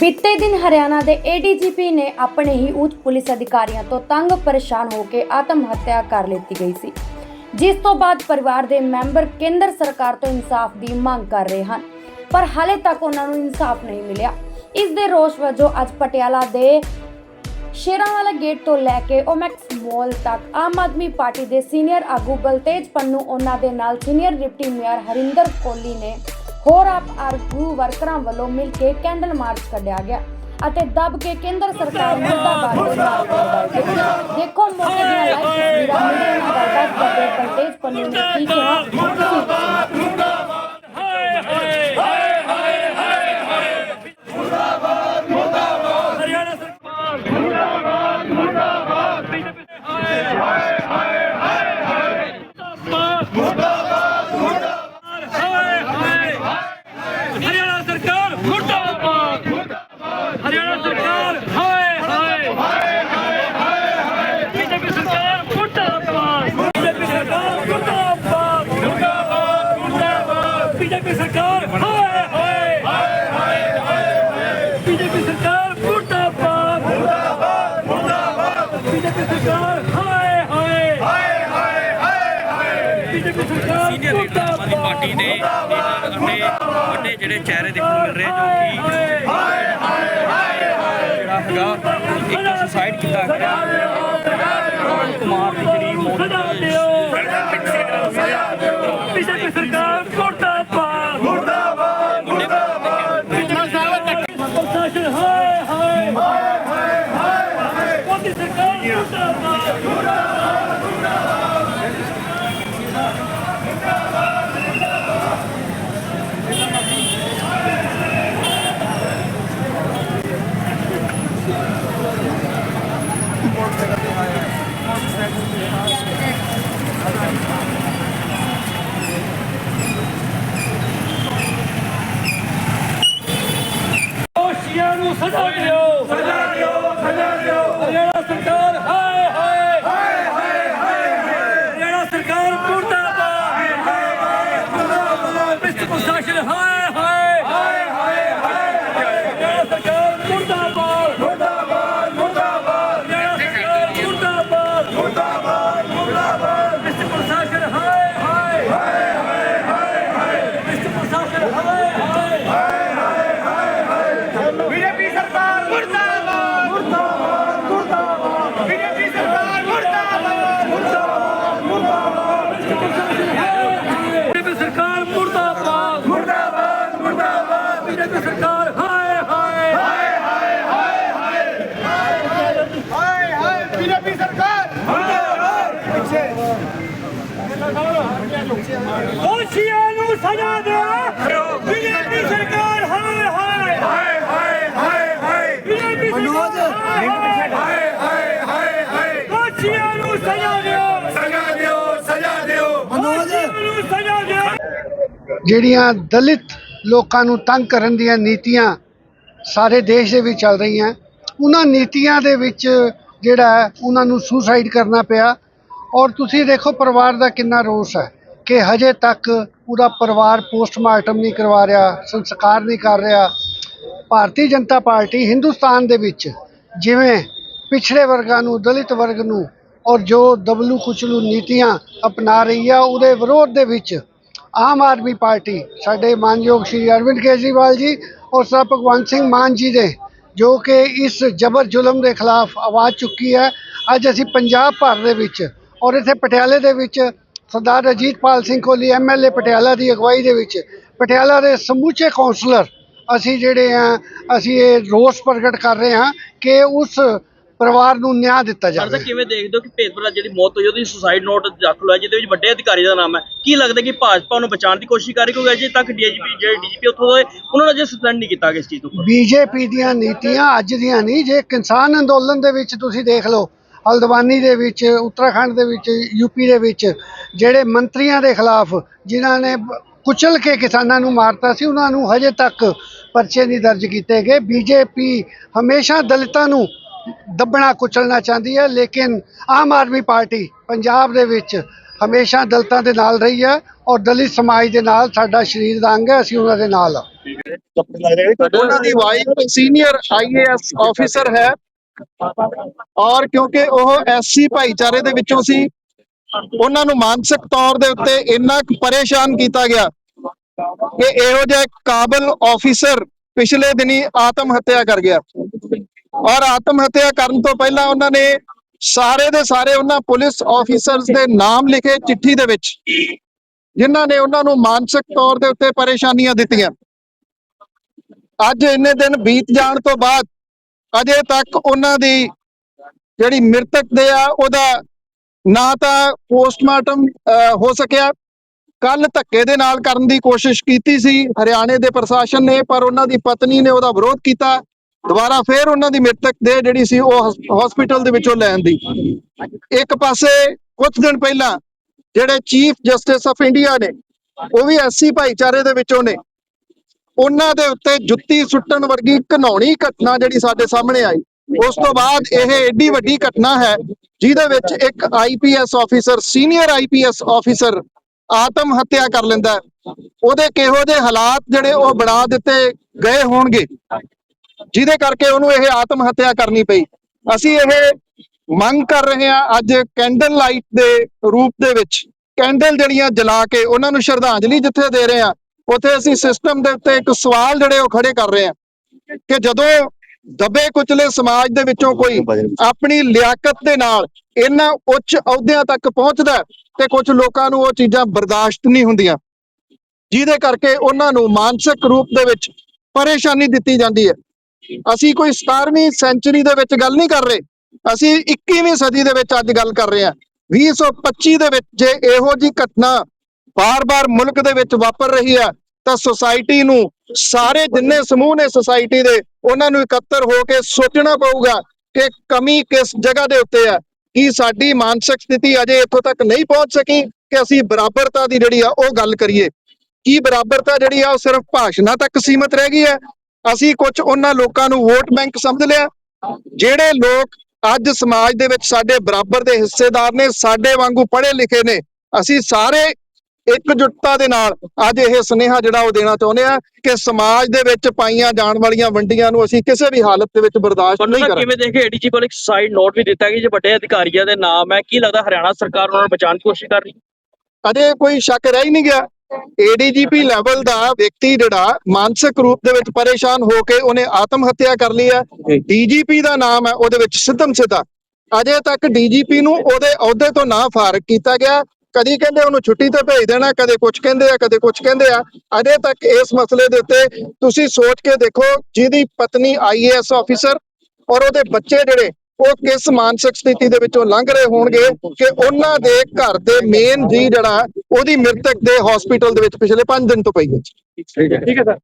ਬੀਤੇ ਦਿਨ ਹਰਿਆਣਾ ਦੇ ਏਡੀਜੀਪੀ ਨੇ ਆਪਣੇ ਹੀ ਉੱਚ ਪੁਲਿਸ ਅਧਿਕਾਰੀਆਂ ਤੋਂ ਤੰਗ ਪਰੇਸ਼ਾਨ ਹੋ ਕੇ ਆਤਮ ਹੱਤਿਆ ਕਰ ਲਿੱਤੀ ਗਈ ਸੀ। ਜਿਸ ਤੋਂ ਬਾਅਦ ਪਰਿਵਾਰ ਦੇ ਮੈਂਬਰ ਕੇਂਦਰ ਸਰਕਾਰ ਤੋਂ ਇਨਸਾਫ ਦੀ ਮੰਗ ਕਰ ਰਹੇ ਹਨ, ਪਰ ਹਾਲੇ ਤੱਕ ਉਹਨਾਂ ਨੂੰ ਇਨਸਾਫ ਨਹੀਂ ਮਿਲਿਆ। ਇਸ ਦੇ ਰੋਸ ਵਜੋਂ ਅੱਜ ਪਟਿਆਲਾ ਦੇ ਸ਼ੇਰਾਂਵਾਲਾ ਗੇਟ ਤੋਂ ਲੈ ਕੇ ਓਮੈਕਸ ਮਾਲ ਤੱਕ ਆਮ ਆਦਮੀ ਪਾਰਟੀ ਦੇ ਸੀਨੀਅਰ ਆਗੂ ਬਲਤੇਜ ਪੰਨੂ, ਉਹਨਾਂ ਦੇ ਨਾਲ senior deputy mayor Harinder Kohli ਨੇ ਹੋਰ ਆਪ ਆਰਗੂ ਵਰਕਰਾਂ ਵੱਲੋਂ ਮਿਲ ਕੇ ਕੈਂਡਲ ਮਾਰਚ ਕੱਢਿਆ ਗਿਆ ਅਤੇ ਦਬ ਕੇ ਕੇਂਦਰ ਸਰਕਾਰ ਮੁਰਦਾਬਾਦ ਦੇ ਨਾਅਰੇ ਦੇਖੋ ਮੌਕੇ ਦੀਆਂ ਲਾਈਵ ਤਸਵੀਰਾਂ, ਮੀਡੀਆ ਨਾਲ ਕਰਦੇ ਬਲਤੇਜ ਪੰਨੂ ਨੇ ਕੀ ਕਿਹਾ ਤੁਸੀਂ ਸੁਣੋ। ਹਰਿਆਣਾ ਸਰਕਾਰ ਮੁਰਦਾਬਾਦ ਮੁਰਦਾਬਾਦ ਬੀਜੇਪੀ ਹਾਏ ਹਾਏ ਹਾਏ ਹਾਏ ਮੁਰਦਾਬਾਦ ਮੁਰਦਾਬਾਦ ਹਾਏ ਹਾਏ ਹਰਿਆਣਾ ਸਰਕਾਰ ਮੁਰਦਾਬਾਦ ਹਰਿਆਣਾ ਸਰਕਾਰ ਹਾਏ ਹਾਏ ਹਾਏ ਬੀਜੇਪੀ ਸਰਕਾਰ ਮੁਰਦਾਬਾਦ ਬੀਜੇਪੀ ਸਰਕਾਰ ਮੁਰਦਾਬਾਦ ਮੁਰਦਾਬਾਦ ਮੁਰਦਾਬਾਦ ਬੀਜੇਪੀ ਸਰਕਾਰ ਹਾਏ ਹਾਏ ਬੀਜੇਪੀ ਸਰਕਾਰ ਮੁਰਦਾਬਾਦ ਮੁਰਦਾਬਾਦ ਮੁਰਦਾਬਾਦ ਬੀਜੇਪੀ ਸਰਕਾਰ ਹਾਏ ਹਾਏ ਹਾਏ ਹਾਏ ਹਾਏ ਬੀਜੇਪੀ ਸਰਕਾਰ senior leader Aam Aadmi party ਦੇ ਲੀਡਰ ਅਤੇ ਵੱਡੇ ਜਿਹੜੇ ਚਿਹਰੇ ਦੇਖਣ ਨੂੰ ਮਿਲ ਰਹੇ ਜੋ ਕਿ ਜਿਹੜਾ ਹੈਗਾ ਇੱਕ ਸੁਸਾਈਡ ਕੀਤਾ ਪਵਨ ਕੁਮਾਰ ਦੀ ਜਿਹੜੀ ਮੌਤ ਦਿਓ। ਬੀਜੇਪੀ ਸਰਕਾਰ ਮੁਰਦਾਬਾਦ ਮੁਰਦਾਬਾਦ ਮੁਰਦਾਬਾਦ ਪ੍ਰਸ਼ਾਸਨ ਹਾਏ ਹਾਏ ਹਾਏ ਹਾਏ ਮੋਦੀ ਸਰਕਾਰ ਮੁਰਦਾਬਾਦ ਦੋਸ਼ੀਆਂ ਨੂੰ ਸਜ਼ਾ ਦਿਓ ਸਜ਼ਾ ਦਿਓ ਸਜ਼ਾ ਦਿਓ ਹਰਿਆਣਾ ਸਰਕਾਰ ਹਾਏ ਹਾਏ ਹਾਏ ਹਾਏ ਹਾਏ ਹਰਿਆਣਾ ਸਰਕਾਰ ਮੁਰਦਾਬਾਦ ਹਾਏ ਹਾਏ ਮੁਰਦਾਬਾਦ ਮਿਸਟਰ ਪ੍ਰਸ਼ਾਸਨ ਹਾਏ ਹਾਏ ਹਾਏ ਹਾਏ ਹਾਏ ਹਰਿਆਣਾ ਸਰਕਾਰ ਮੁਰਦਾਬਾਦ ਮੁਰਦਾਬਾਦ ਮੁਰਦਾਬਾਦ ਹਰਿਆਣਾ ਸਰਕਾਰ ਮੁਰਦਾਬਾਦ ਮੁਰਦਾਬਾਦ ਮੁਰਦਾਬਾਦ ਮਿਸਟਰ ਪ੍ਰਸ਼ਾਸਨ ਹਾਏ ਹਾਏ ਹਾਏ ਹਾਏ ਹਾਏ ਮਿਸਟਰ ਪ੍ਰਸ਼ਾਸਨ ਹਾਏ ਹਾਏ ਬੀਜੇਪੀ ਸਰਕਾਰ ਮੁਰਦਾਬਾਦ ਮੁਰਦਾਬਾਦ ਮੁਰਦਾਬਾਦ ਬੀਜੇਪੀ ਸਰਕਾਰ ਮੁਰਦਾਬਾਦ ਬੀਜੇਪੀ ਸਰਕਾਰ ਮੁਰਦਾਬਾਦ ਮੁਰਦਾਬਾਦ ਮੁਰਦਾਬਾਦ ਬੀਜੇਪੀ ਸਰਕਾਰ ਹਾਏ ਹਾਏ ਹਾਏ ਹਾਏ ਬੀਜੇਪੀ ਸਰਕਾਰ ਦੋਸ਼ੀਆਂ ਨੂੰ ਸਜ਼ਾ ਦਿਓ। ਬੀਜੇਪੀ ਸਰਕਾਰ ਹਾਏ ਹਾਏ। ਹਾਏ ਹਾਏ ਹਾਏ ਹਾਏ। ਬੀਜੇਪੀ ਮਨੋਜ ਹਾਏ ਹਾਏ। ਹਾਏ ਹਾਏ ਦੋਸ਼ੀਆਂ ਨੂੰ ਸਜ਼ਾ ਦਿਓ। ਸਜ਼ਾ ਦਿਓ ਸਜ਼ਾ ਦਿਓ। ਦੋਸ਼ੀਆਂ ਨੂੰ ਸਜ਼ਾ ਦਿਓ। ਜਿਹੜੀਆਂ ਦਲਿਤ ਲੋਕਾਂ ਨੂੰ ਤੰਗ ਕਰਨ ਦੀਆਂ ਨੀਤੀਆਂ ਸਾਰੇ ਦੇਸ਼ ਦੇ ਵਿੱਚ ਚੱਲ ਰਹੀਆਂ ਉਹਨਾਂ ਨੀਤੀਆਂ ਦੇ ਵਿੱਚ ਜਿਹੜਾ ਹੈ ਉਹਨਾਂ ਨੂੰ ਸੁਸਾਈਡ ਕਰਨਾ ਪਿਆ। ਔਰ ਤੁਸੀਂ ਦੇਖੋ ਪਰਿਵਾਰ ਦਾ ਕਿੰਨਾ ਰੋਸ ਹੈ। ਕਿ ਹਜੇ ਤੱਕ ਉਹਦਾ ਪਰਿਵਾਰ ਪੋਸਟਮਾਰਟਮ ਨਹੀਂ ਕਰਵਾ ਰਿਹਾ, ਸੰਸਕਾਰ ਨਹੀਂ ਕਰ ਰਿਹਾ। ਭਾਰਤੀ ਜਨਤਾ ਪਾਰਟੀ ਹਿੰਦੁਸਤਾਨ ਦੇ ਵਿੱਚ ਜਿਵੇਂ ਪਿਛੜੇ ਵਰਗਾਂ ਨੂੰ, ਦਲਿਤ ਵਰਗ ਨੂੰ ਔਰ ਜੋ ਦਬਲੂ ਕੁਚਲੂ ਨੀਤੀਆਂ ਅਪਣਾ ਰਹੀ ਆ, ਉਹਦੇ ਵਿਰੋਧ ਦੇ ਵਿੱਚ ਆਮ ਆਦਮੀ ਪਾਰਟੀ, ਸਾਡੇ ਮਾਨਯੋਗ ਸ਼੍ਰੀ ਅਰਵਿੰਦ ਕੇਜਰੀਵਾਲ ਜੀ ਔਰ ਸਰ ਭਗਵੰਤ ਸਿੰਘ ਮਾਨ ਜੀ ਦੇ ਜੋ ਕਿ ਇਸ ਜਬਰ ਜ਼ੁਲਮ ਦੇ ਖਿਲਾਫ ਆਵਾਜ਼ ਚੁੱਕੀ ਹੈ, ਅੱਜ ਅਸੀਂ ਪੰਜਾਬ ਭਰ ਦੇ ਵਿੱਚ ਔਰ ਇੱਥੇ ਪਟਿਆਲੇ ਦੇ ਵਿੱਚ ਸਰਦਾਰ ਅਜੀਤਪਾਲ ਸਿੰਘ ਕੋਹਲੀ ਐਮਐਲਏ ਪਟਿਆਲਾ ਦੀ ਅਗਵਾਈ ਦੇ ਵਿੱਚ। ਪਟਿਆਲਾ ਦੇ ਸਮੁੱਚੇ ਕੌਂਸਲਰ ਅਸੀਂ ਜਿਹੜੇ ਆ ਅਸੀਂ ਇਹ ਰੋਸ ਪ੍ਰਗਟ ਕਰ ਰਹੇ ਹਾਂ ਕਿ ਉਸ ਪਰਿਵਾਰ ਨੂੰ ਨਿਆਂ ਦਿੱਤਾ ਸਰ ਜਾਵੇ। ਕਿਵੇਂ ਦੇਖਦੇ ਹੋ ਕਿ ਭੇਦਭਰਾ ਜਿਹੜੀ ਮੌਤ ਹੋਈ ਉਹਦੀ ਸੁਸਾਈਡ ਨੋਟ ਦਾਖਲ ਹੋਇਆ ਜਿਹਦੇ ਵਿੱਚ ਵੱਡੇ ਅਧਿਕਾਰੀ ਦਾ ਨਾਮ ਹੈ। ਕੀ ਲੱਗਦਾ ਕਿ ਭਾਜਪਾ ਨੂੰ ਬਚਾਉਣ ਦੀ ਕੋਸ਼ਿਸ਼ ਕਰ ਰਹੀ ਕਿਉਂਕਿ ਅਜੇ ਤੱਕ ਡੀਜੀਪੀ ਜਿਹੜੇ ਡੀਜੀਪੀ ਉੱਥੋਂ ਦੇ ਉਹਨਾਂ ਨੇ ਅਜੇ ਸਸਪੈਂਡ ਨਹੀਂ ਕੀਤਾ ਇਸ ਚੀਜ਼ ਤੋਂ ਬੀਜੇਪੀ ਦੀਆਂ ਨੀਤੀਆਂ ਅੱਜ ਦੀਆਂ ਨਹੀਂ। ਜੇ ਕਿਸਾਨ ਅੰਦੋਲਨ ਦੇ ਵਿੱਚ ਤੁਸੀਂ ਦੇਖ ਲਓ ਹਲਦਵਾਨੀ ਦੇ ਵਿੱਚ, ਉੱਤਰਾਖੰਡ ਦੇ ਵਿੱਚ ਯੂਪੀ ਦੇ ਵਿੱਚ, ਜਿਹੜੇ ਮੰਤਰੀਆਂ ਦੇ ਖਿਲਾਫ ਜਿਨ੍ਹਾਂ ਨੇ ਕੁਚਲ ਕੇ ਕਿਸਾਨਾਂ ਨੂੰ ਮਾਰਤਾ ਸੀ, ਉਹਨਾਂ ਨੂੰ ਹਜੇ ਤੱਕ ਪਰਚੇ ਨਹੀਂ ਦਰਜ ਕੀਤੇ ਗਏ। ਬੀਜੇਪੀ ਹਮੇਸ਼ਾ ਦਲਿਤਾਂ ਨੂੰ ਦੱਬਣਾ, ਕੁਚਲਣਾ ਚਾਹੁੰਦੀ ਹੈ, ਲੇਕਿਨ ਆਮ ਆਦਮੀ ਪਾਰਟੀ ਪੰਜਾਬ ਦੇ ਵਿੱਚ ਹਮੇਸ਼ਾ ਦਲਿਤਾਂ ਦੇ ਨਾਲ ਰਹੀ ਹੈ ਔਰ ਦਲਿਤ ਸਮਾਜ ਦੇ ਨਾਲ ਸਾਡਾ ਸਰੀਰ ਦਾ ਅੰਗ ਹੈ, ਅਸੀਂ ਉਹਨਾਂ ਦੇ ਨਾਲ ਹਾਂ। ਉਹਨਾਂ ਦੀ ਵਾਈਫ ਸੀਨੀਅਰ ਆਈਏਐਸ ਆਫੀਸਰ ਹੈ। ਔਰ ਕਿਉਂਕਿ ਉਹ ਐਸਸੀ ਭਾਈਚਾਰੇ ਦੇ ਵਿੱਚੋਂ ਸੀ, ਉਹਨਾਂ ਨੂੰ ਮਾਨਸਿਕ ਤੌਰ ਦੇ ਉੱਤੇ ਇੰਨਾ ਪਰੇਸ਼ਾਨ ਕੀਤਾ ਗਿਆ ਕਿ ਇਹੋ ਜਿਹਾ ਕਾਬਲ ਆਫੀਸਰ ਪਿਛਲੇ ਦਿਨੀ ਆਤਮ ਹੱਤਿਆ ਕਰ ਗਿਆ। ਔਰ ਆਤਮ ਹੱਤਿਆ ਕਰਨ ਤੋਂ ਪਹਿਲਾਂ ਉਹਨਾਂ ਨੇ ਸਾਰੇ ਦੇ ਸਾਰੇ ਉਹਨਾਂ ਪੁਲਿਸ ਆਫੀਸਰਸ ਦੇ ਨਾਮ ਲਿਖੇ ਚਿੱਠੀ ਦੇ ਵਿੱਚ, ਜਿਨ੍ਹਾਂ ਨੇ ਉਹਨਾਂ ਨੂੰ ਮਾਨਸਿਕ ਤੌਰ ਦੇ ਉੱਤੇ ਪਰੇਸ਼ਾਨੀਆਂ ਦਿੱਤੀਆਂ। ਅੱਜ ਇੰਨੇ ਦਿਨ ਬੀਤ ਜਾਣ ਤੋਂ ਬਾਅਦ ਅਜੇ ਤੱਕ ਉਹਨਾਂ ਦੀ ਜਿਹੜੀ ਮ੍ਰਿਤਕ ਦੇ ਆ, ਉਹਦਾ ਨਾ ਤਾਂ ਪੋਸਟਮਾਰਟਮ ਹੋ ਸਕਿਆ। ਕੱਲ ਧੱਕੇ ਦੇ ਨਾਲ ਕਰਨ ਦੀ ਕੋਸ਼ਿਸ਼ ਕੀਤੀ ਸੀ, ਹਰਿਆਣੇ ਦੇ ਪ੍ਰਸ਼ਾਸਨ ਨੇ, ਪਰ ਉਹਨਾਂ ਦੀ ਪਤਨੀ ਨੇ ਉਹਦਾ ਵਿਰੋਧ ਕੀਤਾ। ਦੁਬਾਰਾ ਫੇਰ ਉਹਨਾਂ ਦੀ ਮ੍ਰਿਤਕ ਦੇ ਜਿਹੜੀ ਸੀ, ਉਹ ਹਸਪੀਟਲ ਦੇ ਵਿੱਚੋਂ ਲੈਣ ਦੀ। ਇੱਕ ਪਾਸੇ ਕੁਝ ਦਿਨ ਪਹਿਲਾਂ ਜਿਹੜੇ ਚੀਫ ਜਸਟਿਸ ਆਫ ਇੰਡੀਆ ਨੇ, ਉਹ ਵੀ ਐਸਸੀ ਭਾਈਚਾਰੇ ਦੇ ਵਿੱਚੋਂ ਨੇ ਉਹਨਾਂ ਦੇ ਉੱਤੇ ਜੁੱਤੀ ਸੁੱਟਣ ਵਰਗੀ ਘਨੌਣੀ ਘਟਨਾ ਜਿਹੜੀ ਸਾਡੇ ਸਾਹਮਣੇ ਆਈ। ਉਸ ਤੋਂ ਬਾਅਦ ਇਹ ਏਡੀ ਵੱਡੀ ਘਟਨਾ ਹੈ, ਜਿਹਦੇ ਵਿੱਚ ਇੱਕ IPS officer, senior IPS officer ਆਤਮ ਹੱਤਿਆ ਕਰ ਲੈਂਦਾ ਉਹਦੇ ਕਿਹੋ ਜਿਹੇ ਹਾਲਾਤ ਜਿਹੜੇ ਉਹ ਬਣਾ ਦਿੱਤੇ ਗਏ ਹੋਣਗੇ, ਜਿਹਦੇ ਕਰਕੇ ਉਹਨੂੰ ਇਹ ਆਤਮ ਹੱਤਿਆ ਕਰਨੀ ਪਈ। ਅਸੀਂ ਇਹ ਮੰਗ ਕਰ ਰਹੇ ਹਾਂ ਅੱਜ ਕੈਂਡਲ ਲਾਈਟ ਦੇ ਰੂਪ ਦੇ ਵਿੱਚ, ਕੈਂਡਲ ਜਿਹੜੀਆਂ ਜਲਾ ਕੇ ਉਹਨਾਂ ਨੂੰ ਸ਼ਰਧਾਂਜਲੀ ਜਿੱਥੇ ਦੇ ਰਹੇ ਹਾਂ ਉੱਥੇ ਅਸੀਂ ਸਿਸਟਮ ਦੇ ਉੱਤੇ ਇੱਕ ਸਵਾਲ ਜਿਹੜੇ ਉਹ ਖੜੇ ਕਰ ਰਹੇ ਹਾਂ ਕਿ ਜਦੋਂ ਦਬੇ ਕੁਚਲੇ ਸਮਾਜ ਦੇ ਵਿੱਚੋਂ ਕੋਈ ਆਪਣੀ ਲਿਆਕਤ ਦੇ ਨਾਲ ਇਹਨਾਂ ਉੱਚ ਅਹੁਦਿਆਂ ਤੱਕ ਪਹੁੰਚਦਾ ਤੇ ਕੁਝ ਲੋਕਾਂ ਨੂੰ ਉਹ ਚੀਜ਼ਾਂ ਬਰਦਾਸ਼ਤ ਨਹੀਂ ਹੁੰਦੀਆਂ, ਜਿਹਦੇ ਕਰਕੇ ਉਹਨਾਂ ਨੂੰ ਮਾਨਸਿਕ ਰੂਪ ਦੇ ਵਿੱਚ ਪਰੇਸ਼ਾਨੀ ਦਿੱਤੀ ਜਾਂਦੀ ਹੈ। ਅਸੀਂ ਕੋਈ 17ਵੀਂ ਸੈਂਚਰੀ ਦੇ ਵਿੱਚ ਗੱਲ ਨਹੀਂ ਕਰ ਰਹੇ, ਅਸੀਂ 21ਵੀਂ ਸਦੀ ਦੇ ਵਿੱਚ ਅੱਜ ਗੱਲ ਕਰ ਰਹੇ ਹਾਂ। 2025 ਦੇ ਵਿੱਚ ਜੇ ਇਹੋ ਜੀ ਘਟਨਾ ਬਾਰ-ਬਾਰ ਮੁਲਕ ਦੇ ਵਿੱਚ ਵਾਪਰ ਰਹੀ ਹੈ, ਤਾਂ ਸੁਸਾਇਟੀ ਨੂੰ ਸਾਰੇ ਜਿੰਨੇ ਸਮੂਹ ਨੇ ਸੁਸਾਇਟੀ ਦੇ, ਉਹਨਾਂ ਨੂੰ ਇਕੱਤਰ ਹੋ ਕੇ ਸੋਚਣਾ ਪਊਗਾ ਕਿ ਕਮੀ ਕਿਸ ਜਗ੍ਹਾ ਦੇ ਉੱਤੇ ਹੈ, ਕੀ ਸਾਡੀ ਮਾਨਸਿਕ ਸਥਿਤੀ ਅਜੇ ਇੱਥੋਂ ਤੱਕ ਨਹੀਂ ਪਹੁੰਚ ਸਕੀ ਕਿ ਅਸੀਂ ਬਰਾਬਰਤਾ ਦੀ ਜਿਹੜੀ ਆ ਉਹ ਗੱਲ ਕਰੀਏ। ਕੀ ਬਰਾਬਰਤਾ ਜਿਹੜੀ ਆ ਉਹ ਸਿਰਫ ਭਾਸ਼ਣਾਂ ਤੱਕ ਸੀਮਤ ਰਹਿ ਗਈ ਹੈ? ਅਸੀਂ ਕੁਝ ਉਹਨਾਂ ਲੋਕਾਂ ਨੂੰ ਵੋਟ ਬੈਂਕ ਸਮਝ ਲਿਆ। ਜਿਹੜੇ ਲੋਕ ਅੱਜ ਸਮਾਜ ਦੇ ਵਿੱਚ ਸਾਡੇ ਬਰਾਬਰ ਦੇ ਹਿੱਸੇਦਾਰ ਨੇ, ਸਾਡੇ ਵਾਂਗੂ ਪੜ੍ਹੇ ਲਿਖੇ ਨੇ, ਅਸੀਂ ਸਾਰੇ ਇਕਜੁੱਟਤਾ ਦੇ ਨਾਲ ਅੱਜ ਇਹ ਸੁਨੇਹਾ ਜਿਹੜਾ ਉਹ ਦੇਣਾ ਚਾਹੁੰਦੇ ਆ ਕਿ ਸਮਾਜ ਦੇ ਵਿੱਚ ਪਾਈਆਂ ਜਾਣ ਵਾਲੀਆਂ ਵੰਡੀਆਂ ਨੂੰ ਅਸੀਂ ਕਿਸੇ ਵੀ ਹਾਲਤ ਦੇ ਵਿੱਚ ਬਰਦਾਸ਼ਤ ਨਹੀਂ ਕਰਾਂਗੇ। ਕਿਵੇਂ ਦੇਖੇ ਏਡੀਜੀ ਕੋਲ ਇੱਕ ਸਾਈਡ ਨੋਟ ਵੀ ਦਿੱਤਾ ਕਿ ਜੇ ਵੱਡੇ ਅਧਿਕਾਰੀਆਂ ਦੇ ਨਾਮ ਹੈ ਕੀ ਲੱਗਦਾ ਹਰਿਆਣਾ ਸਰਕਾਰ ਉਹਨਾਂ ਨੂੰ ਬਚਾਉਣ ਦੀ ਕੋਸ਼ਿਸ਼ ਕਰ ਰਹੀ ਅਜੇ ਕੋਈ ਸ਼ੱਕ ਰਹਿ ਹੀ ਨਹੀਂ ਗਿਆ। ਏਡੀਜੀਪੀ ਲੈਵਲ ਦਾ ਵਿਅਕਤੀ ਜਿਹੜਾ ਮਾਨਸਿਕ ਰੂਪ ਦੇ ਵਿੱਚ ਪਰੇਸ਼ਾਨ ਹੋ ਕੇ ਉਹਨੇ ਆਤਮ ਹੱਤਿਆ ਕਰ ਲਈ ਹੈ। ਡੀਜੀਪੀ ਦਾ ਨਾਮ ਹੈ ਉਹਦੇ ਵਿੱਚ ਸਿੱਧਮ ਸਿੱਧਾ। ਅਜੇ ਤੱਕ ਡੀਜੀਪੀ ਨੂੰ ਉਹਦੇ ਅਹੁਦੇ ਤੋਂ ਨਾ ਫਾਰਗ ਕੀਤਾ ਗਿਆ। ਕਦੀ ਕਹਿੰਦੇ ਉਹਨੂੰ ਛੁੱਟੀ ਤੇ ਭੇਜ ਦੇਣਾ, ਕਦੇ ਕੁਝ ਕਹਿੰਦੇ ਆ, ਕਦੇ ਕੁਝ ਕਹਿੰਦੇ ਆ। ਅਜੇ ਤੱਕ ਇਸ ਮਸਲੇ ਦੇ ਉੱਤੇ ਤੁਸੀਂ ਸੋਚ ਕੇ ਦੇਖੋ ਜਿਹਦੀ ਪਤਨੀ ਆਈਏਐਸ ਆਫੀਸਰ ਔਰ ਉਹਦੇ ਬੱਚੇ ਜਿਹੜੇ, ਉਹ ਕਿਸ ਮਾਨਸਿਕ ਸਥਿਤੀ ਦੇ ਵਿੱਚੋਂ ਲੰਘ ਰਹੇ ਹੋਣਗੇ ਕਿ ਉਹਨਾਂ ਦੇ ਘਰ ਦੇ ਮੇਨ ਜੀ ਜਿਹੜਾ, ਉਹਦੀ ਮ੍ਰਿਤਕ ਦੇ ਹਸਪੀਟਲ ਦੇ ਵਿੱਚ ਪਿਛਲੇ 5 ਦਿਨ ਤੋਂ ਪਈ ਹੈ, ਠੀਕ ਹੈ ਸਰ।